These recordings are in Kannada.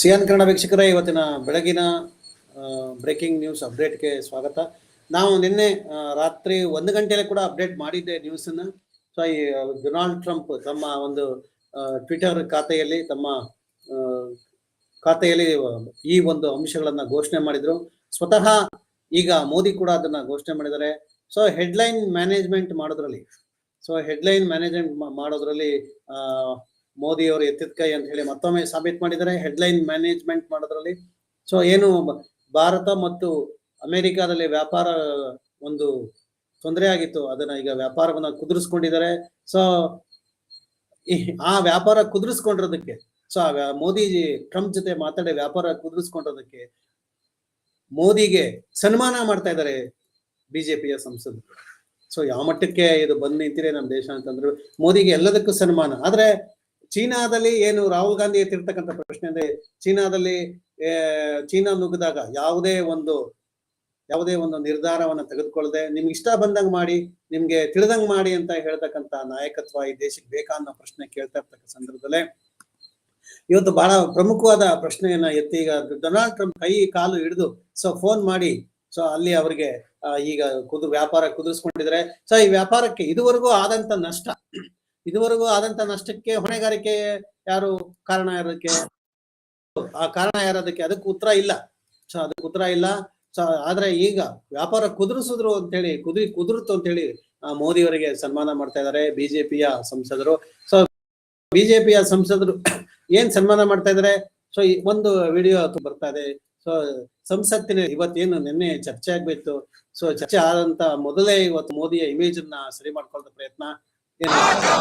ಸಿಎನ್ ಕನ್ನಡ ವೀಕ್ಷಕರೇ, ಇವತ್ತಿನ ಬೆಳಗಿನ ಬ್ರೇಕಿಂಗ್ ನ್ಯೂಸ್ ಅಪ್ಡೇಟ್ಗೆ ಸ್ವಾಗತ. ನಾವು ನಿನ್ನೆ ರಾತ್ರಿ ಒಂದು ಗಂಟೆಯಲ್ಲಿ ಕೂಡ ಅಪ್ಡೇಟ್ ಮಾಡಿದ್ದೆ ನ್ಯೂಸನ್ನು ಸೊ ಈ ಡೊನಾಲ್ಡ್ ಟ್ರಂಪ್ ತಮ್ಮ ಒಂದು ಟ್ವಿಟರ್ ಖಾತೆಯಲ್ಲಿ ತಮ್ಮ ಖಾತೆಯಲ್ಲಿ ಈ ಒಂದು ಅಂಶಗಳನ್ನು ಘೋಷಣೆ ಮಾಡಿದ್ರು. ಸ್ವತಃ ಈಗ ಮೋದಿ ಕೂಡ ಅದನ್ನ ಘೋಷಣೆ ಮಾಡಿದ್ದಾರೆ. ಸೊ ಹೆಡ್ಲೈನ್ ಮ್ಯಾನೇಜ್ಮೆಂಟ್ ಮಾಡೋದ್ರಲ್ಲಿ. ಸೊ ಹೆಡ್ಲೈನ್ ಮ್ಯಾನೇಜ್ಮೆಂಟ್ ಮಾಡೋದ್ರಲ್ಲಿ ಮೋದಿ ಅವರು ಎತ್ತಿದ ಕೈ ಅಂತ ಹೇಳಿ ಮತ್ತೊಮ್ಮೆ ಸಾಬೀತು ಮಾಡಿದ್ದಾರೆ. ಹೆಡ್ಲೈನ್ ಮ್ಯಾನೇಜ್ಮೆಂಟ್ ಮಾಡೋದ್ರಲ್ಲಿ. ಸೊ ಏನು ಭಾರತ ಮತ್ತು ಅಮೆರಿಕಾದಲ್ಲಿ ವ್ಯಾಪಾರ, ಒಂದು ತೊಂದರೆ ಆಗಿತ್ತು. ಅದನ್ನ ಈಗ ವ್ಯಾಪಾರವನ್ನ ಕುದುರಿಸ್ಕೊಂಡಿದ್ದಾರೆ. ಸೊ ಆ ವ್ಯಾಪಾರ ಕುದುರಿಸ್ಕೊಂಡಿರೋದಕ್ಕೆ ಸೊ ಮೋದಿ ಟ್ರಂಪ್ ಜೊತೆ ಮಾತಾಡಿ ವ್ಯಾಪಾರ ಕುದುರಿಸ್ಕೊಂಡಿರೋದಕ್ಕೆ ಮೋದಿಗೆ ಸನ್ಮಾನ ಮಾಡ್ತಾ ಇದ್ದಾರೆ ಬಿಜೆಪಿಯ ಸಂಸದರು. ಸೊ ಯಾವ ಮಟ್ಟಕ್ಕೆ ಇದು ಬಂದ್ ನಿಂತಿದೆ ನಮ್ಮ ದೇಶ ಅಂತಂದ್ರು ಮೋದಿಗೆ ಎಲ್ಲದಕ್ಕೂ ಸನ್ಮಾನ. ಆದ್ರೆ ಚೀನಾದಲ್ಲಿ ಏನು ರಾಹುಲ್ ಗಾಂಧಿ ಎತ್ತಿರ್ತಕ್ಕಂಥ ಪ್ರಶ್ನೆ ಅಂದ್ರೆ ಚೀನಾದಲ್ಲಿ ಚೀನಾ ನುಗ್ಗಿದಾಗ ಯಾವುದೇ ಒಂದು ಯಾವುದೇ ಒಂದು ನಿರ್ಧಾರವನ್ನ ತೆಗೆದುಕೊಳ್ಳದೆ ನಿಮ್ಗೆ ಇಷ್ಟ ಬಂದಂಗೆ ಮಾಡಿ, ನಿಮ್ಗೆ ತಿಳಿದಂಗೆ ಮಾಡಿ ಅಂತ ಹೇಳ್ತಕ್ಕಂತ ನಾಯಕತ್ವ ಈ ದೇಶಕ್ಕೆ ಬೇಕಾ ಅನ್ನೋ ಪ್ರಶ್ನೆ ಕೇಳ್ತಾ ಇರ್ತಕ್ಕ ಸಂದರ್ಭದಲ್ಲೇ, ಇವತ್ತು ಬಹಳ ಪ್ರಮುಖವಾದ ಪ್ರಶ್ನೆಯನ್ನ ಎತ್ತಿ ಈಗ ಡೊನಾಲ್ಡ್ ಟ್ರಂಪ್ ಕೈ ಕಾಲು ಹಿಡಿದು ಸೊ ಫೋನ್ ಮಾಡಿ, ಸೊ ಅಲ್ಲಿ ಅವರಿಗೆ ಈಗ ಕುದು ವ್ಯಾಪಾರ ಕುದುರಿಸ್ಕೊಂಡಿದ್ರೆ ಸೊ ಈ ವ್ಯಾಪಾರಕ್ಕೆ ಇದುವರೆಗೂ ಆದಂತ ನಷ್ಟ ಇದುವರೆಗೂ ಆದಂತ ನಷ್ಟಕ್ಕೆ ಹೊಣೆಗಾರಿಕೆ ಯಾರು ಕಾರಣ ಇರೋದಕ್ಕೆ? ಆ ಕಾರಣ ಯಾರದಕ್ಕೆ? ಅದಕ್ಕೆ ಉತ್ತರ ಇಲ್ಲ. ಸೊ, ಅದಕ್ಕೆ ಉತ್ತರ ಇಲ್ಲ. ಸೊ, ಆದ್ರೆ ಈಗ ವ್ಯಾಪಾರ ಕುದುರಿಸಿದ್ರು ಅಂತ ಹೇಳಿ ಕುದುರಿ ಕುದುರುತ್ತು ಅಂತ ಹೇಳಿ ಮೋದಿ ಅವರಿಗೆ ಸನ್ಮಾನ ಮಾಡ್ತಾ ಇದ್ದಾರೆ ಬಿಜೆಪಿಯ ಸಂಸದರು. ಸೊ, ಬಿಜೆಪಿಯ ಸಂಸದರು ಏನ್ ಸನ್ಮಾನ ಮಾಡ್ತಾ ಇದ್ದಾರೆ ಸೊ ಒಂದು ವಿಡಿಯೋ ಬರ್ತಾ ಇದೆ. ಸೊ, ಸಂಸತ್ತಿನ ಇವತ್ತೇನು ನಿನ್ನೆ ಚರ್ಚೆ ಆಗ್ಬಿತ್ತು. ಸೊ, ಚರ್ಚೆ ಆದಂತ ಮೊದಲೇ ಇವತ್ತು ಮೋದಿಯ ಇಮೇಜ್ ಅನ್ನ ಸರಿ ಮಾಡ್ಕೊಳ್ಳೋ ಪ್ರಯತ್ನ. ಏನು माता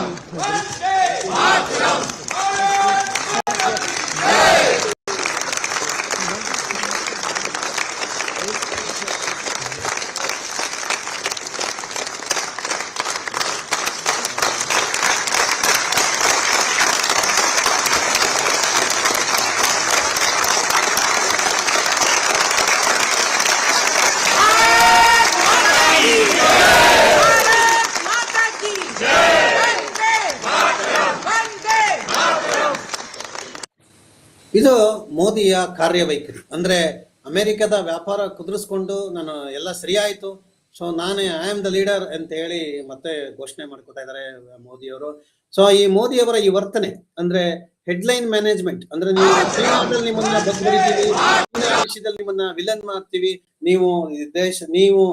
ಕಾರ್ಯವೈಖರಿ. ಅಂದ್ರೆ ಅಮೆರಿಕದ ವ್ಯಾಪಾರ ಕುದುರಿಸ್ಕೊಂಡು ನಾನು ಎಲ್ಲ ಸರಿಯಾಯ್ತು. ಸೊ ನಾನು ಐ ಆಮ್ ದ ಲೀಡರ್ ಅಂತ ಹೇಳಿ ಮತ್ತೆ ಘೋಷಣೆ ಮಾಡ್ಕೊತಾ ಇದ್ದಾರೆ ಮೋದಿಯವರು. ಸೊ ಈ ಮೋದಿಯವರ ಈ ವರ್ತನೆ, ಅಂದ್ರೆ ಹೆಡ್ಲೈನ್ ಮ್ಯಾನೇಜ್ಮೆಂಟ್ ಅಂದ್ರೆ ನೀವು ಚೀನಾದಲ್ಲಿ ನಿಮ್ಮನ್ನ ಬರಿತೀವಿ ದೇಶದಲ್ಲಿ ನಿಮ್ಮನ್ನ ವಿಲನ್ ಮಾಡ್ತೀವಿ, ನೀವು ಈ ದೇಶ, ನೀವು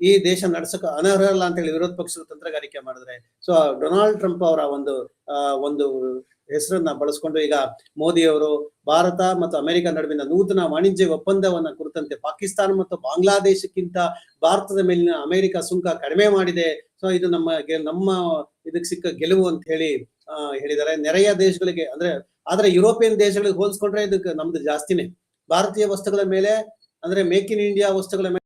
ಈ ದೇಶ ನಡೆಸಕ ಅನರ್ಹರಲ್ಲ ಅಂತ ಹೇಳಿ ವಿರೋಧ ಪಕ್ಷದ ತಂತ್ರಗಾರಿಕೆ ಮಾಡಿದ್ರೆ. ಸೊ ಡೊನಾಲ್ಡ್ ಟ್ರಂಪ್ ಅವರ ಒಂದು ಒಂದು ಹೆಸರನ್ನ ಬಳಸ್ಕೊಂಡು ಈಗ ಮೋದಿ ಅವರು ಭಾರತ ಮತ್ತು ಅಮೆರಿಕ ನಡುವಿನ ನೂತನ ವಾಣಿಜ್ಯ ಒಪ್ಪಂದವನ್ನ ಕುರಿತಂತೆ ಪಾಕಿಸ್ತಾನ ಮತ್ತು ಬಾಂಗ್ಲಾದೇಶಕ್ಕಿಂತ ಭಾರತದ ಮೇಲಿನ ಅಮೆರಿಕ ಸುಂಕ ಕಡಿಮೆ ಮಾಡಿದೆ. ಸೊ ಇದು ನಮ್ಮ ನಮ್ಮ ಇದಕ್ಕೆ ಸಿಕ್ಕ ಗೆಲುವು ಅಂತ ಹೇಳಿ ಹೇಳಿದ್ದಾರೆ. ನೆರೆಯ ದೇಶಗಳಿಗೆ ಅಂದ್ರೆ, ಆದ್ರೆ ಯುರೋಪಿಯನ್ ದೇಶಗಳಿಗೆ ಹೋಲಿಸ್ಕೊಂಡ್ರೆ ಇದಕ್ಕೆ ನಮ್ದು ಜಾಸ್ತಿನೇ. ಭಾರತೀಯ ವಸ್ತುಗಳ ಮೇಲೆ, ಅಂದ್ರೆ ಮೇಕ್ ಇನ್ ಇಂಡಿಯಾ ವಸ್ತುಗಳ ಮೇಲೆ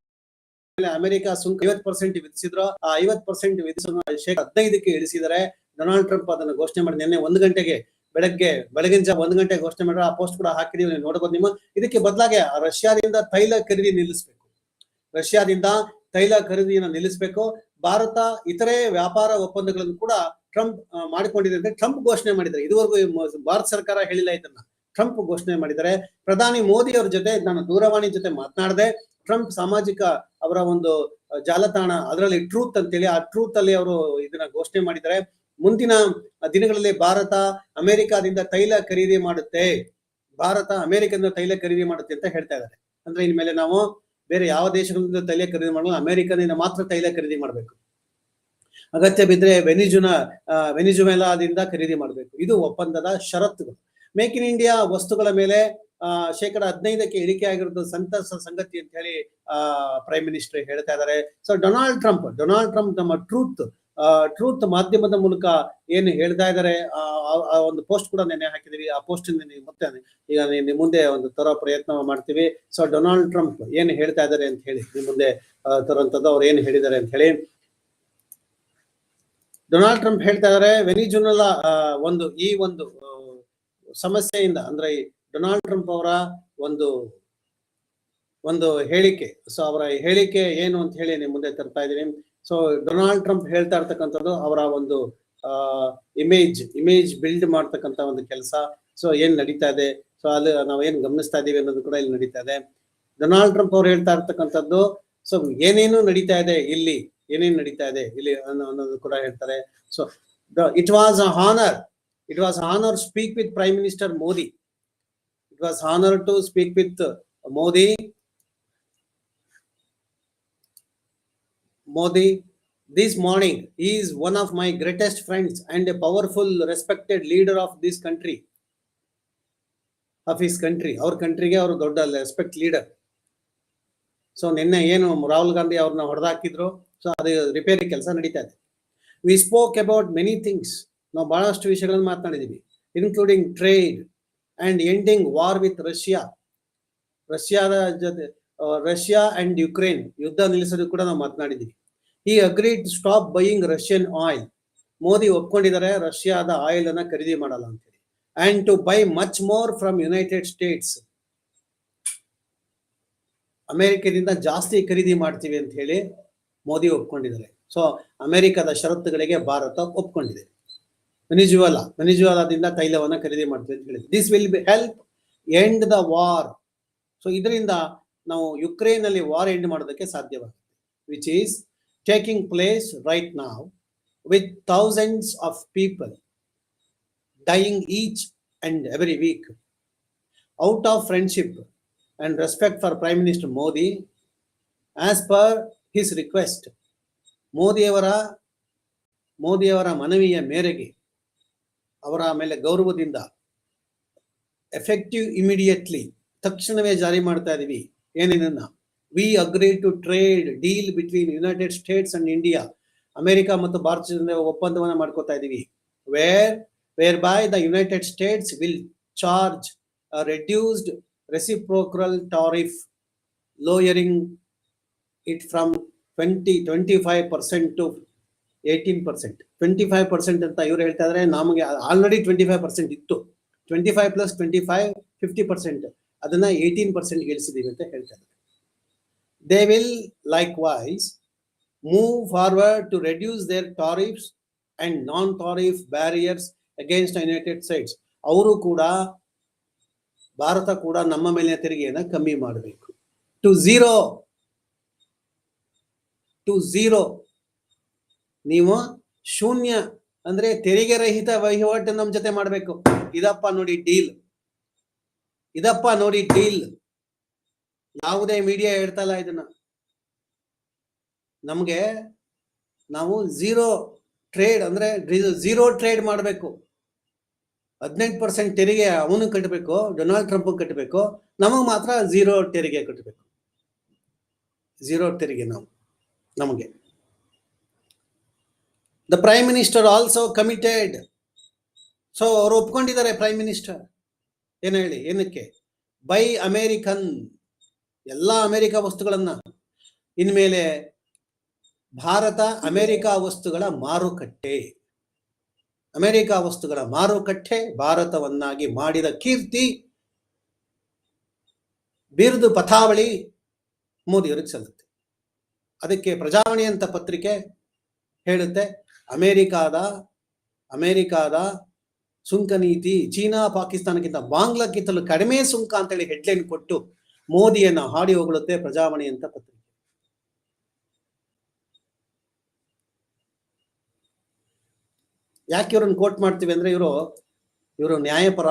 ಅಮೆರಿಕ ಸುಂಕ ಐವತ್ ಪರ್ಸೆಂಟ್ ವಿಧಿಸಿದ್ರು, ಆ ಐವತ್ ಪರ್ಸೆಂಟ್ ವಿಧಿಸೋದನ್ನ ಶೇಕಡ ಹದಿನೈದಕ್ಕೆ ಇಳಿಸಿದರೆ ಡೊನಾಲ್ಡ್ ಟ್ರಂಪ್ ಅದನ್ನ ಘೋಷಣೆ ಮಾಡಿ, ನಿನ್ನೆ ಒಂದು ಗಂಟೆಗೆ ಬೆಳಗ್ಗೆ, ಬೆಳಗಿನ ಜಾವ ಒಂದು ಗಂಟೆ ಘೋಷಣೆ ಮಾಡಿದ್ರೆ ಆ ಪೋಸ್ಟ್ ಕೂಡ ಹಾಕಿದೀವಿ ನೀವು ನೋಡಬಹುದು ನಿಮ್ಮ. ಇದಕ್ಕೆ ಬದಲಾಗಿ ರಷ್ಯಾದಿಂದ ತೈಲ ಖರೀದಿ ನಿಲ್ಲಿಸಬೇಕು. ರಷ್ಯಾದಿಂದ ತೈಲ ಖರೀದಿಯನ್ನು ನಿಲ್ಲಿಸಬೇಕು. ಭಾರತ, ಇತರೆ ವ್ಯಾಪಾರ ಒಪ್ಪಂದಗಳನ್ನು ಕೂಡ ಟ್ರಂಪ್ ಮಾಡಿಕೊಂಡಿದೆ ಅಂದ್ರೆ ಟ್ರಂಪ್ ಘೋಷಣೆ ಮಾಡಿದ್ದಾರೆ. ಇದುವರೆಗೂ ಭಾರತ ಸರ್ಕಾರ ಹೇಳಿಲ್ಲ ಇದನ್ನ. ಟ್ರಂಪ್ ಘೋಷಣೆ ಮಾಡಿದ್ದಾರೆ. ಪ್ರಧಾನಿ ಮೋದಿ ಅವರ ಜೊತೆ ನಾನು ದೂರವಾಣಿ ಜೊತೆ ಮಾತನಾಡದೆ. ಟ್ರಂಪ್ ಸಾಮಾಜಿಕ ಅವರ ಒಂದು, ಜಾಲತಾಣ, ಅದರಲ್ಲಿ ಟ್ರೂತ್ ಅಂತೇಳಿ ಆ ಟ್ರೂತ್ ಅಲ್ಲಿ ಅವರು ಇದನ್ನ ಘೋಷಣೆ ಮಾಡಿದ್ದಾರೆ. ಮುಂದಿನ ದಿನಗಳಲ್ಲಿ ಭಾರತ ಅಮೆರಿಕಾದಿಂದ ತೈಲ ಖರೀದಿ ಮಾಡುತ್ತೆ. ಭಾರತ ಅಮೆರಿಕದಿಂದ ತೈಲ ಖರೀದಿ ಮಾಡುತ್ತೆ ಅಂತ ಹೇಳ್ತಾ ಇದ್ದಾರೆ. ಅಂದ್ರೆ ಇನ್ಮೇಲೆ ನಾವು ಬೇರೆ ಯಾವ ದೇಶಗಳಿಂದ ತೈಲ ಖರೀದಿ ಮಾಡಲು ಅಮೆರಿಕದಿಂದ ಮಾತ್ರ ತೈಲ ಖರೀದಿ ಮಾಡಬೇಕು. ಅಗತ್ಯ ಬಿದ್ರೆ ವೆನಿಜುನ ವೆನಿಜುಮೆಲಾದಿಂದ ಖರೀದಿ ಮಾಡಬೇಕು. ಇದು ಒಪ್ಪಂದದ ಷರತ್ತುಗಳು. ಮೇಕ್ ಇನ್ ಇಂಡಿಯಾ ವಸ್ತುಗಳ ಮೇಲೆ ಶೇಕಡ ಹದಿನೈದಕ್ಕೆ ಇಳಿಕೆ ಆಗಿರೋದು ಸಂತಸ ಸಂಗತಿ ಅಂತ ಹೇಳಿ ಪ್ರೈಮ್ ಮಿನಿಸ್ಟರ್ ಹೇಳ್ತಾ ಇದ್ದಾರೆ. So, Donald Trump Donald Trump ನಮ್ಮ ಟ್ರೂತ್ ಟ್ರೂತ್ ಮಾಧ್ಯಮದ ಮೂಲಕ ಏನು ಹೇಳ್ತಾ ಇದ್ದಾರೆ, ಆ ಒಂದು ಪೋಸ್ಟ್ ಕೂಡ ನೆನೆ ಹಾಕಿದೀವಿ ಆ ಪೋಸ್ಟ್ ಮತ್ತೆ ಈಗ ಮುಂದೆ ಒಂದು ತರೋ ಪ್ರಯತ್ನ ಮಾಡ್ತೀವಿ. ಸೊ ಡೊನಾಲ್ಡ್ ಟ್ರಂಪ್ ಏನು ಹೇಳ್ತಾ ಇದ್ದಾರೆ ಅಂತ ಹೇಳಿ ನಿಮ್ ಮುಂದೆ ತರುವಂತದ್ದು ಅವ್ರು ಏನು ಹೇಳಿದ್ದಾರೆ ಅಂತ ಹೇಳಿ. ಡೊನಾಲ್ಡ್ ಟ್ರಂಪ್ ಹೇಳ್ತಾ ಇದ್ದಾರೆ ವೆನಿಜುನಲ್ಲ ಒಂದು, ಈ ಒಂದು ಸಮಸ್ಯೆಯಿಂದ ಅಂದ್ರೆ ಈ ಡೊನಾಲ್ಡ್ ಟ್ರಂಪ್ ಅವರ ಒಂದು ಒಂದು ಹೇಳಿಕೆ. ಸೊ ಅವರ ಹೇಳಿಕೆ ಏನು ಅಂತ ಹೇಳಿ ನಿಮ್ ಮುಂದೆ ತರ್ತಾ ಇದ್ದೀನಿ. ಸೊ ಡೊನಾಲ್ಡ್ ಟ್ರಂಪ್ ಹೇಳ್ತಾ ಇರ್ತಕ್ಕಂಥದ್ದು ಅವರ ಒಂದು ಇಮೇಜ್ ಇಮೇಜ್ ಬಿಲ್ಡ್ ಮಾಡ್ತಕ್ಕಂಥ ಒಂದು ಕೆಲಸ. ಸೊ ಏನ್ ನಡೀತಾ ಇದೆ? ಸೊ ಅಲ್ಲಿ ನಾವೇನ್ ಗಮನಿಸ್ತಾ ಇದೀವಿ ಅನ್ನೋದು ಕೂಡ ಇಲ್ಲಿ ನಡೀತಾ ಇದೆ. ಡೊನಾಲ್ಡ್ ಟ್ರಂಪ್ ಅವ್ರು ಹೇಳ್ತಾ ಇರ್ತಕ್ಕಂಥದ್ದು ಸೊ ಏನೇನು ನಡೀತಾ ಇದೆ ಇಲ್ಲಿ? ಏನೇನು ನಡೀತಾ ಇದೆ ಇಲ್ಲಿ ಅನ್ನೋ, ಅನ್ನೋದು ಕೂಡ ಹೇಳ್ತಾರೆ. So it was a honour it was honour speak with prime minister Modi it was honour to speak with Modi Modi this morning, he is one of my greatest friends and a powerful, respected leader of this country, of his country. ಅವ್ರ ಕಂಟ್ರಿಗೆ ಅವರು ದೊಡ್ಡ ರೆಸ್ಪೆಕ್ಟ್ ಲೀಡರ್ ಸೊ ನಿನ್ನೆ ಏನು ರಾಹುಲ್ ಗಾಂಧಿ ಅವ್ರನ್ನ ಹೊಡೆದಾಕಿದ್ರು ಸೊ ಅದು ರಿಪೇರಿ ಕೆಲಸ ನಡೀತಾ ಇದೆ. We spoke about many things ನಾವು ಬಹಳಷ್ಟು ವಿಷಯಗಳನ್ನು ಮಾತನಾಡಿದ್ದೀವಿ including trade and ending war with Russia ರಷ್ಯಾದ ಜೊತೆ ರಷ್ಯಾ ಅಂಡ್ ಯುಕ್ರೇನ್ ಯುದ್ಧ ನಿಲ್ಲಿಸೋದು ಕೂಡ ನಾವು ಮಾತನಾಡಿದೀವಿ. ಈ agreed stop buying Russian oil Modi ಒಪ್ಕೊಂಡಿದ್ದಾರೆ ರಷ್ಯಾದ ಆಯಿಲ್ ಅನ್ನ ಖರೀದಿ ಮಾಡಲ್ಲ ಅಂತ ಹೇಳಿ and to buy much more from United States ಅಮೆರಿಕದಿಂದ ಜಾಸ್ತಿ ಖರೀದಿ ಮಾಡ್ತೀವಿ ಅಂತ ಹೇಳಿ ಮೋದಿ ಒಪ್ಕೊಂಡಿದ್ದಾರೆ. ಸೊ ಅಮೆರಿಕದ ಷರತ್ತುಗಳಿಗೆ ಭಾರತ ಒಪ್ಕೊಂಡಿದೆ. ವೆನಿಜುವಲಾ, ವೆನಿಜುವಲಾದಿಂದ ತೈಲವನ್ನು ಖರೀದಿ ಮಾಡ್ತೀವಿ ಅಂತ ಹೇಳಿದೆ this will be help end the war so ಇದರಿಂದ ನಾವು ಯುಕ್ರೇನ್ ಅಲ್ಲಿ ವಾರ್ ಎಂಡ್ ಮಾಡೋದಕ್ಕೆ ಸಾಧ್ಯವಾಗುತ್ತೆ. Which is taking place right now with thousands of people dying each and every week. Out of friendship and respect for Prime Minister Modi, as per his request, ಮೋದಿಯವರ ಮೋದಿಯವರ ಮನವಿಯ ಮೇರೆಗೆ ಅವರ ಮೇಲೆ ಗೌರವದಿಂದ ಎಫೆಕ್ಟಿವ್ ಇಮಿಡಿಯೇಟ್ಲಿ ತಕ್ಷಣವೇ ಜಾರಿ ಮಾಡ್ತಾ ಇದ್ದೀವಿ ಏನೇನನ್ನ we agree to trade deal between United States and India America ಮತ್ತು ಭಾರತದಿಂದ ಒಪ್ಪಂದವನ್ನು ಮಾಡ್ಕೋತಾ ಇದೀವಿ. Where where by the United States will charge reduced reciprocal tariff lowering it from twenty twenty five percent to eighteen percent twenty five percent ಅಂತ ಇವ್ರು ಹೇಳ್ತಾ ಇದ್ರೆ, ನಮಗೆ ಆಲ್ರೆಡಿ ಟ್ವೆಂಟಿ ಫೈವ್ ಪರ್ಸೆಂಟ್ ಇತ್ತು. Twenty five plus twenty five fifty percent ಅದನ್ನ ಏಯ್ಟೀನ್ ಪರ್ಸೆಂಟ್ ಇಳಿಸಿದೀವಿ ಅಂತ ಹೇಳ್ತಾ ಇದ್ದಾರೆ they will likewise move forward to reduce their tariffs and non-tariff barriers against the United States. ಅವರು ಕೂಡ ಭಾರತ ಕೂಡ ನಮ್ಮ ಮೇಲಿನ ತೆರಿಗೆಯನ್ನು ಕಮ್ಮಿ ಮಾಡಬೇಕು ಟು ಝೀರೋ ಟು ಝೀರೋ ನೀವು ಶೂನ್ಯ ಅಂದ್ರೆ ತೆರಿಗೆ ರಹಿತ ವಹಿವಾಟು ನಮ್ಮ ಜೊತೆ ಮಾಡಬೇಕು ಇದಪ್ಪ ನೋಡಿ ಡೀಲ್ ಇದಪ್ಪ ನೋಡಿ ಡೀಲ್ ಯಾವುದೇ ಮೀಡಿಯಾ ಹೇಳ್ತಾ ಇಲ್ಲ ಇದನ್ನ. ನಮಗೆ ನಾವು ಝೀರೋ ಟ್ರೇಡ್ ಅಂದ್ರೆ ಝೀರೋ ಟ್ರೇಡ್ ಮಾಡಬೇಕು. ಹದಿನೆಂಟು ಪರ್ಸೆಂಟ್ ತೆರಿಗೆ ಅವನು ಕಟ್ಟಬೇಕು ಡೊನಾಲ್ಡ್ ಟ್ರಂಪ್ ಕಟ್ಟಬೇಕು ನಮಗೆ ಮಾತ್ರ ಝೀರೋ ತೆರಿಗೆ ಕಟ್ಟಬೇಕು ಝೀರೋ ತೆರಿಗೆ ನಾವು, ನಮಗೆ. The prime minister also committed so ಅವರು ಒಪ್ಕೊಂಡಿದ್ದಾರೆ ಪ್ರೈಮ್ ಮಿನಿಸ್ಟರ್ ಏನು ಹೇಳಿ, ಏನಕ್ಕೆ? ಬೈ ಅಮೇರಿಕನ್ ಎಲ್ಲ ಅಮೆರಿಕ ವಸ್ತುಗಳನ್ನ. ಇನ್ಮೇಲೆ ಭಾರತ, ಅಮೆರಿಕ ವಸ್ತುಗಳ ಮಾರುಕಟ್ಟೆ. ಅಮೆರಿಕ ವಸ್ತುಗಳ ಮಾರುಕಟ್ಟೆ ಭಾರತವನ್ನಾಗಿ ಮಾಡಿದ ಕೀರ್ತಿ, ಬಿರುದು ಪಥಾವಳಿ ಮೋದಿಯವರಿಗೆ ಸಲ್ಲುತ್ತೆ. ಅದಕ್ಕೆ ಪ್ರಜಾವಾಣಿ ಅಂತ ಪತ್ರಿಕೆ ಹೇಳುತ್ತೆ, ಅಮೆರಿಕಾದ ಅಮೆರಿಕಾದ ಸುಂಕ ನೀತಿ, ಚೀನಾ, ಪಾಕಿಸ್ತಾನಕ್ಕಿಂತ ಬಾಂಗ್ಲಾಕ್ಕಿಂತಲೂ ಕಡಿಮೆ ಸುಂಕ ಅಂತೇಳಿ ಹೆಡ್ಲೈನ್ ಕೊಟ್ಟು ಮೋದಿಯನ್ನ ಹಾಡಿ ಹೊಗಳುತ್ತೆ ಪ್ರಜಾವಾಣಿ ಅಂತ ಪತ್ರಿಕೆ. ಯಾಕೆ ಇವ್ರನ್ನ ಕೋಟ್ ಮಾಡ್ತೀವಿ ಅಂದ್ರೆ ಇವರು ಇವರು ನ್ಯಾಯಪರ,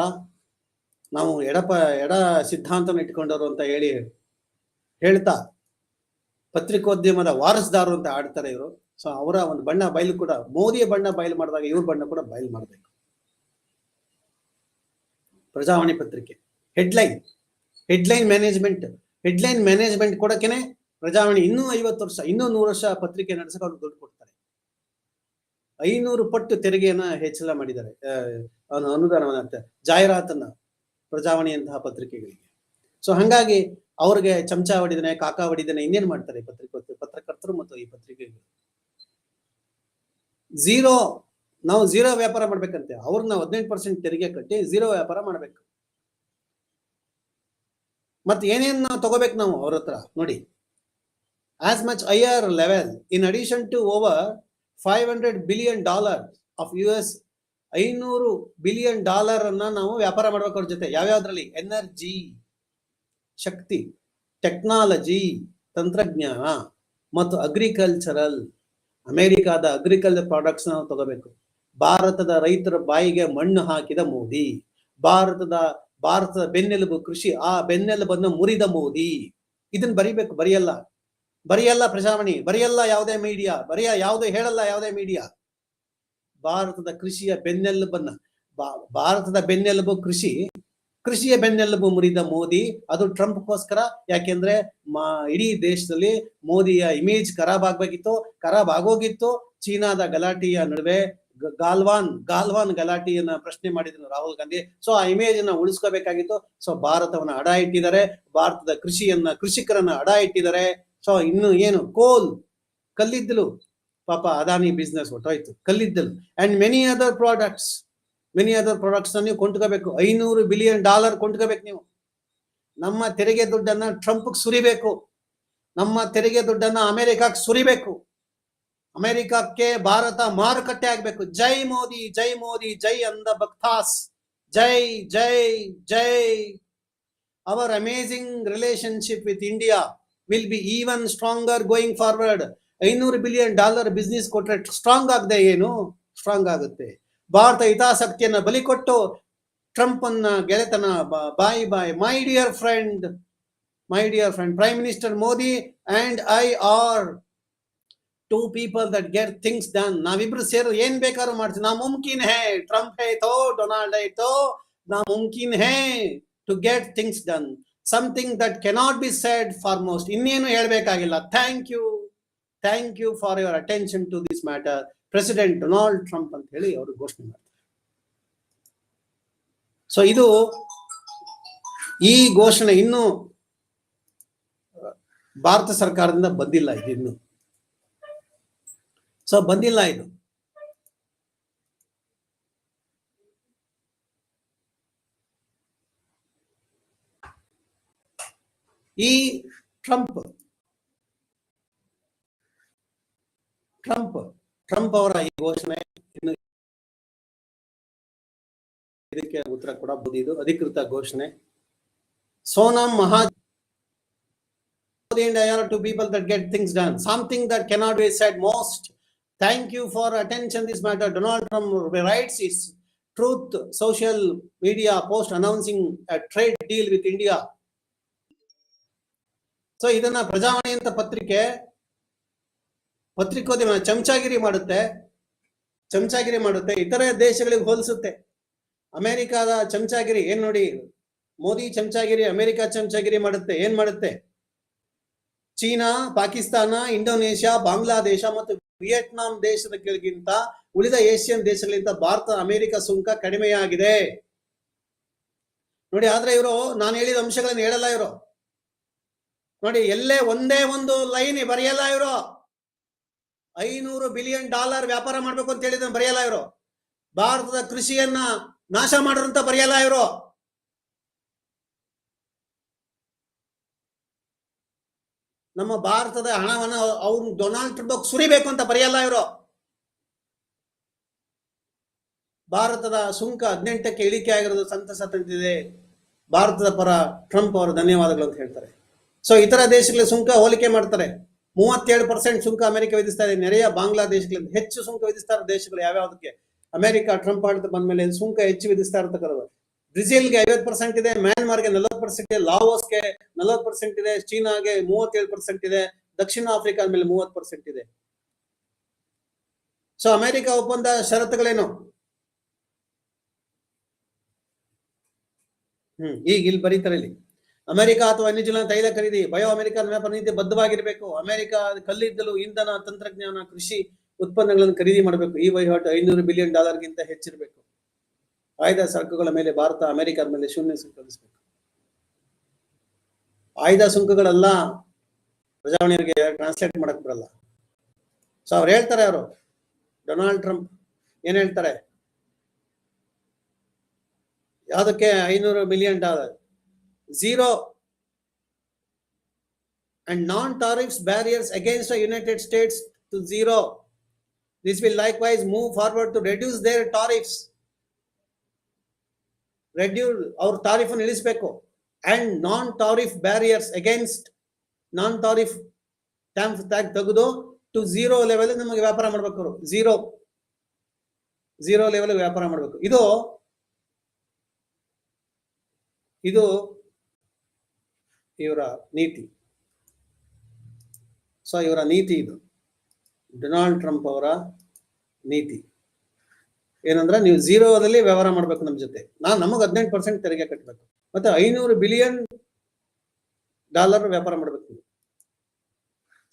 ನಾವು ಎಡಪ ಎಡ ಸಿದ್ಧಾಂತನ ಇಟ್ಕೊಂಡವರು ಅಂತ ಹೇಳಿ ಹೇಳ್ತಾ, ಪತ್ರಿಕೋದ್ಯಮದ ವಾರಸ್ದಾರರು ಅಂತ ಆಡ್ತಾರೆ ಇವರು. ಸೊ ಅವರ ಒಂದು ಬಣ್ಣ ಬಯಲು ಕೂಡ, ಮೋದಿಯ ಬಣ್ಣ ಬಯಲು ಮಾಡಿದಾಗ ಇವ್ರ ಬಣ್ಣ ಕೂಡ ಬಯಲು ಮಾಡಬೇಕು. ಪ್ರಜಾವಾಣಿ ಪತ್ರಿಕೆ. Headline headline management headline management ಕೊಡಕ್ಕೇನೆ Prajavani ಇನ್ನೂ ಐವತ್ತು ವರ್ಷ, ಇನ್ನೂ ನೂರು ವರ್ಷ ಪತ್ರಿಕೆ ನಡೆಸಕ್ಕೆ ಅವ್ರು ದುಡ್ಡು ಕೊಡ್ತಾರೆ. ಐನೂರು ಪಟ್ಟು ತೆರಿಗೆಯನ್ನ ಹೆಚ್ಚಳ ಮಾಡಿದ್ದಾರೆ. ಅನುದಾನವನ್ನ ಜಾಹೀರಾತನ್ನ ಪ್ರಜಾವಾಣಿಯಂತಹ ಪತ್ರಿಕೆಗಳಿಗೆ. ಸೊ, ಹಂಗಾಗಿ ಅವ್ರಿಗೆ ಚಮಚ ಹೊಡಿದನೆ, ಕಾಕ ಹೊಡಿದನೆ, ಇನ್ನೇನ್ ಮಾಡ್ತಾರೆ ಪತ್ರಿಕೆ, ಪತ್ರಕರ್ತರು ಮತ್ತು ಈ ಪತ್ರಿಕೆಗಳು? ಝೀರೋ, ನಾವು ಝೀರೋ ವ್ಯಾಪಾರ ಮಾಡ್ಬೇಕಂತೆ. ಅವ್ರನ್ನ ಹದಿನೆಂಟು ಪರ್ಸೆಂಟ್ ತೆರಿಗೆ ಕಟ್ಟಿ ಝೀರೋ ವ್ಯಾಪಾರ ಮಾಡ್ಬೇಕು. ಮತ್ತೆ ಏನೇನು ನಾವು ತಗೋಬೇಕು ನಾವು ಅವ್ರ ಹತ್ರ? ನೋಡಿ. As much higher level in addition to over five hundred billion dollar of U S ಐನೂರು ಬಿಲಿಯನ್ ಡಾಲರ್ ಅನ್ನ ನಾವು ವ್ಯಾಪಾರ ಮಾಡ್ಬೇಕು ಅವ್ರ ಜೊತೆ. ಯಾವ್ಯಾವ್ದ್ರಲ್ಲಿ? ಎನರ್ಜಿ ಶಕ್ತಿ ಟೆಕ್ನಾಲಜಿ ತಂತ್ರಜ್ಞಾನ ಮತ್ತು ಅಗ್ರಿಕಲ್ಚರಲ್ ಅಮೆರಿಕಾದ ಅಗ್ರಿಕಲ್ಚರ್ ಪ್ರಾಡಕ್ಟ್ಸ್ ನಾವು ತಗೋಬೇಕು. ಭಾರತದ ರೈತರ ಬಾಯಿಗೆ ಮಣ್ಣು ಹಾಕಿದ ಮೋದಿ. ಭಾರತದ ಭಾರತದ ಬೆನ್ನೆಲುಬು ಕೃಷಿ, ಆ ಬೆನ್ನೆಲುಬನ್ನು ಮುರಿದ ಮೋದಿ. ಇದನ್ನ ಬರಿಬೇಕು, ಬರೆಯಲ್ಲ. ಬರೆಯಲ್ಲ ಪ್ರಜಾವಾಣಿ ಬರೆಯಲ್ಲ ಯಾವುದೇ ಮೀಡಿಯಾ ಬರೆಯ ಯಾವುದೇ, ಹೇಳಲ್ಲ ಯಾವುದೇ ಮೀಡಿಯಾ ಭಾರತದ ಕೃಷಿಯ ಬೆನ್ನೆಲುಬನ್ನ ಭಾರತದ ಬೆನ್ನೆಲುಬು ಕೃಷಿ, ಕೃಷಿಯ ಬೆನ್ನೆಲುಬು ಮುರಿದ ಮೋದಿ, ಅದು ಟ್ರಂಪ್ಗೋಸ್ಕರ. ಯಾಕೆಂದ್ರೆ, ಮಾ, ಇಡೀ ದೇಶದಲ್ಲಿ ಮೋದಿಯ ಇಮೇಜ್ ಖರಾಬ್ ಆಗ್ಬೇಕಿತ್ತು, ಖರಾಬ್ ಆಗೋಗಿತ್ತು. ಚೀನಾದ ಗಲಾಟೆಯ ನಡುವೆ ಗಾಲ್ವಾನ್ ಗಾಲ್ವಾನ್ ಗಲಾಟೆಯನ್ನ ಪ್ರಶ್ನೆ ಮಾಡಿದ್ರು ರಾಹುಲ್ ಗಾಂಧಿ. ಸೊ ಆ ಇಮೇಜ್ ಅನ್ನ ಉಳಿಸ್ಕೋಬೇಕಾಗಿತ್ತು. ಸೊ ಭಾರತವನ್ನ ಅಡ ಇಟ್ಟಿದ್ದಾರೆ. ಭಾರತದ ಕೃಷಿಯನ್ನ, ಕೃಷಿಕರನ್ನ ಅಡ ಇಟ್ಟಿದ್ದಾರೆ. ಸೊ ಇನ್ನು ಏನು? ಕೋಲ್ ಕಲ್ಲಿದ್ದಲು. ಪಾಪ ಅದಾನಿ ಬಿಸ್ನೆಸ್ ಹೊಟ್ಟೋಯ್ತು ಕಲ್ಲಿದ್ದಲು. And many other products many other products ನೀವು ಕೊಂಡ್ಕೋಬೇಕು. ಐನೂರು ಬಿಲಿಯನ್ ಡಾಲರ್ ಕೊಂಡ್ಕೋಬೇಕು ನೀವು. ನಮ್ಮ ತೆರಿಗೆ ದುಡ್ಡನ್ನ ಟ್ರಂಪ್ ಸುರಿಬೇಕು. ನಮ್ಮ ತೆರಿಗೆ ದುಡ್ಡನ್ನ ಅಮೆರಿಕಕ್ಕೆ ಸುರಿಬೇಕು. ಅಮೆರಿಕಕ್ಕೆ ಭಾರತ ಮಾರುಕಟ್ಟೆ ಆಗ್ಬೇಕು. ಜೈ ಮೋದಿ ಜೈ ಮೋದಿ, ಜೈ ಅಂದ ಭಕ್ತಾಸ್. ಜೈ ಜೈ ಜೈ. Our amazing relationship with India will be even stronger going forward ಐನೂರು ಬಿಲಿಯನ್ ಡಾಲರ್ ಬಿಸ್ನೆಸ್ ಕೊಟ್ರೆ ಸ್ಟ್ರಾಂಗ್ ಆಗದೆ ಏನು? ಸ್ಟ್ರಾಂಗ್ ಆಗುತ್ತೆ. ಭಾರತ ಹಿತಾಸಕ್ತಿಯನ್ನ ಬಲಿ ಕೊಟ್ಟು ಟ್ರಂಪ್ ಅನ್ನ ಗೆಳೆತನ bye bye. My dear friend my dear friend prime minister Modi and I are two people that get things done ನಾವಿಬ್ರು ಸೇರಿ ಏನ್ ಬೇಕಾದ್ರೂ ಮಾಡ್ತೀವಿ. ನಾ ಮುಮ್ಕಿನ್ ಹೇ ಟ್ರಂಪ್ ಆಯ್ತೋ ಡೊನಾಲ್ಡ್ ಆಯ್ತೋ ನಾ ಮುಮ್ಕಿನ್ ಹೇ to get things done something that cannot be said for most ಇನ್ನೇನು ಹೇಳ್ಬೇಕಾಗಿಲ್ಲ. Thank you thank you for your attention to this matter president Donald Trump ಅಂತ ಹೇಳಿ ಅವರು ಘೋಷಣೆ ಮಾಡ್ತಾರೆ. ಸೊ ಇದು ಈ ಘೋಷಣೆ ಇನ್ನೂ, ಭಾರತ ಸರ್ಕಾರದಿಂದ ಬಂದಿಲ್ಲ ಇದು ಇನ್ನು. ಸೊ ಬಂದಿಲ್ಲ ಇದು ಈ ಟ್ರಂಪ್ ಟ್ರಂಪ್ ಅವರ ಈ ಘೋಷಣೆ ಇದಕ್ಕೆ ಉತ್ತರ ಕೂಡ ಬಂದಿದ್ದು ಅಧಿಕೃತ ಘೋಷಣೆ. ಸೋನಂ ಮಹಾ to people that get things done something that cannot be said most Thank you for attention this matter. Donald Trump writes his truth social media post announcing a trade deal with India. So ಇದನ್ನ ಪ್ರಜಾವಾಣಿ ಅಂತ ಪತ್ರಿಕೆ ಪತ್ರಿಕೋದ್ಯಮ ಚಮಚಾಗಿರಿ ಮಾಡುತ್ತೆ ಚಮಚಾಗಿರಿ ಮಾಡುತ್ತೆ, ಇತರೆ ದೇಶಗಳಿಗೆ ಹೋಲಿಸುತ್ತೆ ಅಮೆರಿಕಾದ ಚಮಚಾಗಿರಿ, ಏನ್ ನೋಡಿ, ಮೋದಿ ಚಮಚಾಗಿರಿ, ಅಮೆರಿಕ ಚಮಚಾಗಿರಿ ಮಾಡುತ್ತೆ, ಏನ್ ಮಾಡುತ್ತೆ ಚೀನಾ, ಪಾಕಿಸ್ತಾನ, ಇಂಡೋನೇಷ್ಯಾ, ಬಾಂಗ್ಲಾದೇಶ ಮತ್ತು ವಿಯೆಟ್ನಾಂ ದೇಶದಗಳಿಗಿಂತ ಉಳಿದ ಏಷ್ಯನ್ ದೇಶಗಳಿಗಿಂತ ಭಾರತ, ಅಮೆರಿಕ ಸುಂಕ ಕಡಿಮೆಯಾಗಿದೆ. ನೋಡಿ, ಆದ್ರೆ ಇವರು ನಾನು ಹೇಳಿದ ಅಂಶಗಳನ್ನು ಹೇಳಲ್ಲ ಇವರು. ನೋಡಿ, ಎಲ್ಲೇ ಒಂದೇ ಒಂದು ಲೈನ್ ಬರೆಯಲ್ಲ ಇವರು. ಐನೂರು ಬಿಲಿಯನ್ ಡಾಲರ್ ವ್ಯಾಪಾರ ಮಾಡ್ಬೇಕು ಅಂತ ಹೇಳಿದ್ರೆ ಬರೆಯಲ್ಲ ಇವರು. ಭಾರತದ ಕೃಷಿಯನ್ನ ನಾಶ ಮಾಡೋರು ಅಂತ ಬರೆಯಲ್ಲ ಇವರು. ನಮ್ಮ ಭಾರತದ ಹಣವನ್ನ ಅವ್ರು ಡೊನಾಲ್ಡ್ ಟ್ರಂಪ್ ಸುರಿಬೇಕು ಅಂತ ಬರೆಯಲ್ಲ ಇವರು. ಭಾರತದ ಸುಂಕ ಹದಿನೆಂಟಕ್ಕೆ ಇಳಿಕೆ ಆಗಿರೋದು ಸಂತಸ ತಂದಿದೆ. ಭಾರತದ ಪರ ಟ್ರಂಪ್ ಅವರು ಧನ್ಯವಾದಗಳು ಅಂತ ಹೇಳ್ತಾರೆ. ಸೊ ಇತರ ದೇಶಗಳ ಸುಂಕ ಹೋಲಿಕೆ ಮಾಡ್ತಾರೆ. ಮೂವತ್ತೇಳು ಪರ್ಸೆಂಟ್ ಸುಂಕ ಅಮೆರಿಕ ವಿಧಿಸ್ತಾ ಇದೆ. ನೆರೆಯ ಬಾಂಗ್ಲಾದೇಶಗಳಿಂದ ಹೆಚ್ಚು ಸುಂಕ ವಿಧಿಸ್ತಾ ಇರೋ ದೇಶಗಳು ಯಾವ್ಯಾವುದಕ್ಕೆ? ಅಮೆರಿಕ ಟ್ರಂಪ್ ಆಡಿದ ಬಂದ ಮೇಲೆ ಸುಂಕ ಹೆಚ್ಚು ವಿಧಿಸ್ತಾ ಇರ್ತಕ್ಕಂಥದ್ದು. ಬ್ರೆಜಿಲ್ಗೆ ಐವತ್ತು ಪರ್ಸೆಂಟ್ ಇದೆ, ಮ್ಯಾನ್ಮಾರ್ಗೆ ನಲವತ್ತು ಪರ್ಸೆಂಟ್ ಇದೆ, ಲಾವೋಸ್ಗೆ ನಲವತ್ತು ಪರ್ಸೆಂಟ್ ಇದೆ, ಚೀನಾಗೆ ಮೂವತ್ತೇಳು ಪರ್ಸೆಂಟ್ ಇದೆ, ದಕ್ಷಿಣ ಆಫ್ರಿಕಾ ಮೇಲೆ ಮೂವತ್ತು ಪರ್ಸೆಂಟ್ ಇದೆ. ಸೊ ಅಮೆರಿಕ ಒಪ್ಪಂದ ಷರತ್ತುಗಳೇನು? ಹ್ಮ್, ಈಗ ಇಲ್ಲಿ ಬರೀತಾರೆ ಇಲ್ಲಿ. ಅಮೆರಿಕ ಅಥವಾ ನ್ಯೂಜಿಲೆಂಡ್ ತೈಲ ಖರೀದಿ, ಬಯೋ ಅಮೆರಿಕ ವ್ಯಾಪಾರ ನೀತಿ ಬದ್ಧವಾಗಿರಬೇಕು. ಅಮೆರಿಕ ಕಲ್ಲಿದ್ದಲು ಇಂಧನ ತಂತ್ರಜ್ಞಾನ, ಕೃಷಿ ಉತ್ಪನ್ನಗಳನ್ನು ಖರೀದಿ ಮಾಡಬೇಕು. ಈ ವಹಿವಾಟು ಐನೂರು ಬಿಲಿಯನ್ ಡಾಲರ್ಗಿಂತ ಹೆಚ್ಚಿರಬೇಕು. ಆಯ್ದ ಸರಕುಗಳ ಮೇಲೆ ಭಾರತ ಅಮೆರಿಕದ ಮೇಲೆ ಶೂನ್ಯ ಸುಂಕ ವಿಧಿಸಬೇಕು ಆಯ್ದ ಸುಂಕಗಳೆಲ್ಲ, ಪ್ರಜಾವಾಣಿಯವರಿಗೆ ಟ್ರಾನ್ಸ್ಲೇಟ್ ಮಾಡಕ್ ಬರಲ್ಲ. ಸೊ ಅವ್ರು ಹೇಳ್ತಾರೆ ಅವರು ಡೊನಾಲ್ಡ್ ಟ್ರಂಪ್ ಏನ್ ಹೇಳ್ತಾರೆ? ಯಾವುದಕ್ಕೆ ಐನೂರು million dollar zero and non tariffs barriers against United States to zero this will likewise move forward to reduce their tariffs ರೆಡ್ಯೂಲ್ ಅವ್ರ ತಾರೀಫನ್ನು ಇಳಿಸಬೇಕು and non tariff barriers against non tariff ಟ್ಯಾಂಪ್ tag ತೆಗೆದು ಟು ಝೀರೋ ಲೆವೆಲ್ ನಮಗೆ ವ್ಯಾಪಾರ ಮಾಡ್ಬೇಕು ಅವರು. ಝೀರೋ ಝೀರೋ ಲೆವೆಲ್ ವ್ಯಾಪಾರ ಮಾಡಬೇಕು. ಇದು ಇದು ಇವರ ನೀತಿ. ಸೊ ಇವರ ನೀತಿ ಇದು. ಡೊನಾಲ್ಡ್ ಟ್ರಂಪ್ ಅವರ ನೀತಿ. ಏನಂದ್ರೆ ನೀವು ಝೀರೋದಲ್ಲಿ ವ್ಯವಹಾರ ಮಾಡ್ಬೇಕು ನಮ್ಮ ಜೊತೆ. ನಾ ನಮಗೆ ಹದಿನೆಂಟು ಪರ್ಸೆಂಟ್ ತೆರಿಗೆ ಕಟ್ಟಬೇಕು ಮತ್ತೆ ಐನೂರು ಬಿಲಿಯನ್ ಡಾಲರ್ ವ್ಯಾಪಾರ ಮಾಡ್ಬೇಕು ನೀವು.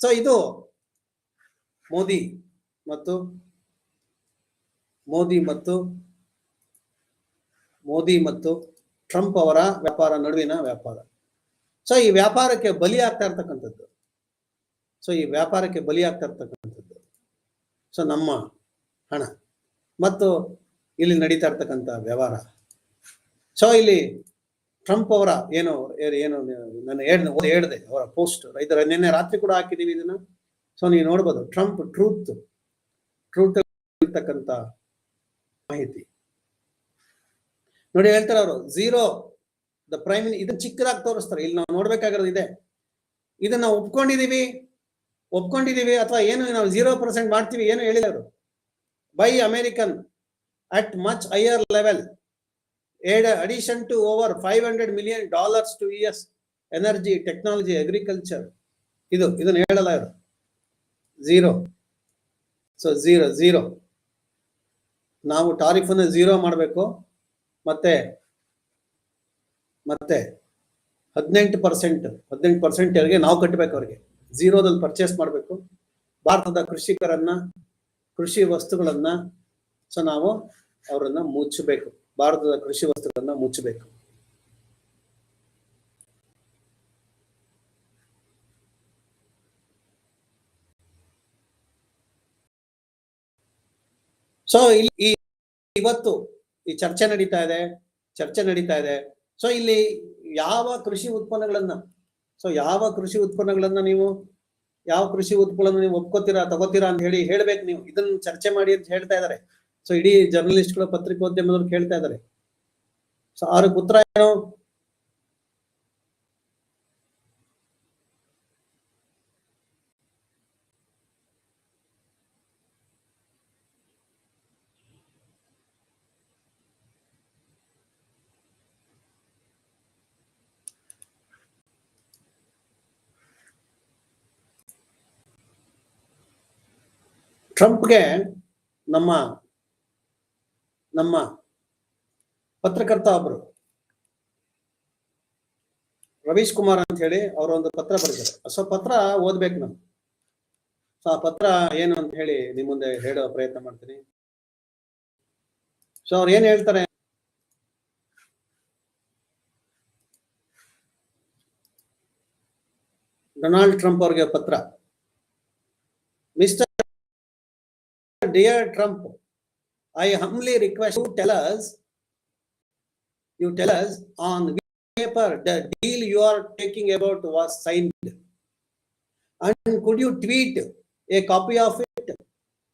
ಸೊ ಇದು ಮೋದಿ ಮತ್ತು ಮೋದಿ ಮತ್ತು ಮೋದಿ ಮತ್ತು ಟ್ರಂಪ್ ಅವರ ವ್ಯಾಪಾರ ನಡುವಿನ ವ್ಯಾಪಾರ. ಸೊ ಈ ವ್ಯಾಪಾರಕ್ಕೆ ಬಲಿ ಆಗ್ತಾ ಇರ್ತಕ್ಕಂಥದ್ದು. ಸೊ ಈ ವ್ಯಾಪಾರಕ್ಕೆ ಬಲಿ ಆಗ್ತಾ ಇರ್ತಕ್ಕಂಥದ್ದು. ಸೊ ನಮ್ಮ ಹಣ. ಮತ್ತು ಇಲ್ಲಿ ನಡೀತಾ ಇರ್ತಕ್ಕಂಥ ವ್ಯವಹಾರ. ಸೊ ಇಲ್ಲಿ ಟ್ರಂಪ್ ಅವರ ಏನು ಏನು ನಾನು ಹೇಳ್ದೆ ಹೇಳಿದೆ, ಅವರ ಪೋಸ್ಟ್ ರೈತರ, ನಿನ್ನೆ ರಾತ್ರಿ ಕೂಡ ಹಾಕಿದೀವಿ ಇದನ್ನ. ಸೊ ನೀವು ನೋಡ್ಬೋದು ಟ್ರಂಪ್ ಟ್ರೂತ್ ಟ್ರೂತ್ ಇರ್ತಕ್ಕಂಥ ಮಾಹಿತಿ. ನೋಡಿ, ಹೇಳ್ತಾರೆ ಅವರು ಝೀರೋ ದ ಪ್ರೈಮ್ ಇದನ್ನ ಚಿಕ್ಕದಾಗಿ ತೋರಿಸ್ತಾರೆ. ಇಲ್ಲಿ ನಾವು ನೋಡ್ಬೇಕಾಗಿರೋದು ಇದೆ. ಇದನ್ನ ಒಪ್ಕೊಂಡಿದೀವಿ ಒಪ್ಕೊಂಡಿದೀವಿ, ಅಥವಾ ಏನು, ನಾವು ಝೀರೋ ಪರ್ಸೆಂಟ್ ಮಾಡ್ತೀವಿ, ಏನು ಹೇಳಿಲ್ಲ ಅವರು. By American at much higher level aid addition to over five hundred million dollars to S energy technology agriculture ಇದು, ಇದನ್ನು ಹೇಳಲ್ಲ ಇವರು. ಝೀರೋ ಸೊ ಝೀರೋ ಝೀರೋ ನಾವು ಟಾರಿಫನ್ನು ಝೀರೋ ಮಾಡಬೇಕು. ಮತ್ತೆ ಮತ್ತೆ ಹದಿನೆಂಟು ಪರ್ಸೆಂಟ್ ಹದಿನೆಂಟು ಪರ್ಸೆಂಟ್ ನಾವು ಕಟ್ಟಬೇಕು ಅವ್ರಿಗೆ. ಝೀರೋದಲ್ಲಿ ಪರ್ಚೇಸ್ ಮಾಡಬೇಕು. ಭಾರತದ ಕೃಷಿಕರನ್ನ ಕೃಷಿ ವಸ್ತುಗಳನ್ನ ಸೊ ನಾವು ಅವರನ್ನ ಮುಚ್ಚಬೇಕು. ಭಾರತದ ಕೃಷಿ ವಸ್ತುಗಳನ್ನ ಮುಚ್ಚಬೇಕು. ಸೊ ಇಲ್ಲಿ ಇವತ್ತು ಈ ಚರ್ಚೆ ನಡೀತಾ ಇದೆ, ಚರ್ಚೆ ನಡೀತಾ ಇದೆ. ಸೊ ಇಲ್ಲಿ ಯಾವ ಕೃಷಿ ಉತ್ಪನ್ನಗಳನ್ನ ಸೊ ಯಾವ ಕೃಷಿ ಉತ್ಪನ್ನಗಳನ್ನ ನೀವು ಯಾವ ಕೃಷಿ ಉತ್ಪನ್ನ ನೀವು ಒಪ್ಕೋತೀರಾ, ತಗೋತೀರಾ ಅಂತ ಹೇಳಿ ಹೇಳ್ಬೇಕು ನೀವು. ಇದನ್ನ ಚರ್ಚೆ ಮಾಡಿ ಅಂತ ಹೇಳ್ತಾ ಇದಾರೆ ಸೊ ಇಡೀ ಜರ್ನಲಿಸ್ಟ್ಗಳು ಪತ್ರಿಕೋದ್ಯಮದವ್ರು ಕೇಳ್ತಾ ಇದಾರೆ ಸೊ ಅವ್ರಿಗೆ ಉತ್ತರ ಏನು? ಟ್ರಂಪ್ಗೆ ನಮ್ಮ ನಮ್ಮ ಪತ್ರಕರ್ತ ಒಬ್ರು, ರವೀಶ್ ಕುಮಾರ್ ಅಂತ ಹೇಳಿ ಅವರು ಒಂದು ಪತ್ರ ಬರೆದಿದ್ದಾರೆ. ಸೊ, ಪತ್ರ ಓದ್ಬೇಕು ನಾನು ಸೊ, ಆ ಪತ್ರ ಏನು ಅಂತ ಹೇಳಿ ನಿಮ್ಮ ಮುಂದೆ ಹೇಳೋ ಪ್ರಯತ್ನ ಮಾಡ್ತೀನಿ. ಸೊ, ಅವ್ರು ಏನ್ ಹೇಳ್ತಾರೆ? ಡೊನಾಲ್ಡ್ ಟ್ರಂಪ್ ಅವ್ರಿಗೆ ಪತ್ರ. Mister dear Trump, I humbly request you tell us, you tell us on which paper the deal you are taking about was signed. And could you tweet a copy of it?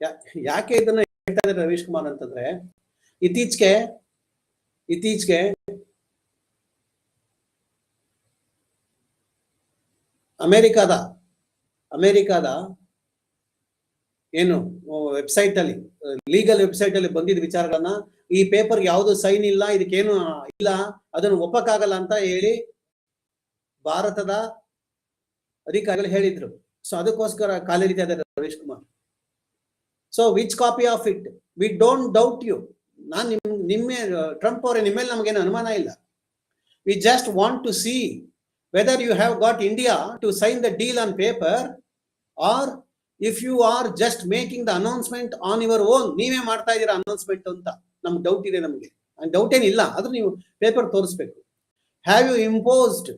ಯಾ- ಯಾಕೆ ಇದನ್ನ ಹೇಳ್ತಾ ಇದ್ದಾರೆ ರವೀಶ್ ಕುಮಾರ್ ಅಂತಂದ್ರೆ ಇತ್ತೀಚೆಗೆ ಇತ್ತೀಚೆಗೆ ಅಮೆರಿಕಾದ ಅಮೆರಿಕಾದ ಏನು ವೆಬ್ಸೈಟ್ ಅಲ್ಲಿ ಲೀಗಲ್ ವೆಬ್ಸೈಟ್ ಅಲ್ಲಿ ಬಂದಿದ್ದ ವಿಚಾರಗಳನ್ನ ಈ ಪೇಪರ್ ಯಾವುದು ಸೈನ್ ಇಲ್ಲ, ಇದಕ್ಕೇನು ಇಲ್ಲ, ಅದನ್ನು ಒಪ್ಪಕ್ಕಾಗಲ್ಲ ಅಂತ ಹೇಳಿ ಭಾರತದ ಅಧಿಕಾರಿಗಳು ಹೇಳಿದ್ರು. ಸೊ ಅದಕ್ಕೋಸ್ಕರ ಕಾಲಿರಿತಾ ಇದ್ದಾರೆ Ravish Kumar. So which copy of it we don't doubt you ನಾನು ನಿಮ್, ನಿಮ್ಮೆ ಟ್ರಂಪ್ ಅವರೇ ನಿಮ್ಮ ಮೇಲೆ ನಮಗೇನು ಅನುಮಾನ ಇಲ್ಲ. We just want to see whether you have got India to sign the deal on paper or if you are just making the announcement on your own ನೀವೇ ಮಾಡ್ತಾ ಇದ್ದೀರಾ ಅನೌನ್ಸ್ಮೆಂಟ್ ಅಂತ ನಮ್ಗೆ ಡೌಟ್ ಇದೆ ನಮಗೆ. ಡೌಟ್ ಏನಿಲ್ಲ, ಆದ್ರೂ ನೀವು ಪೇಪರ್ ತೋರಿಸ್ಬೇಕು. Have you imposed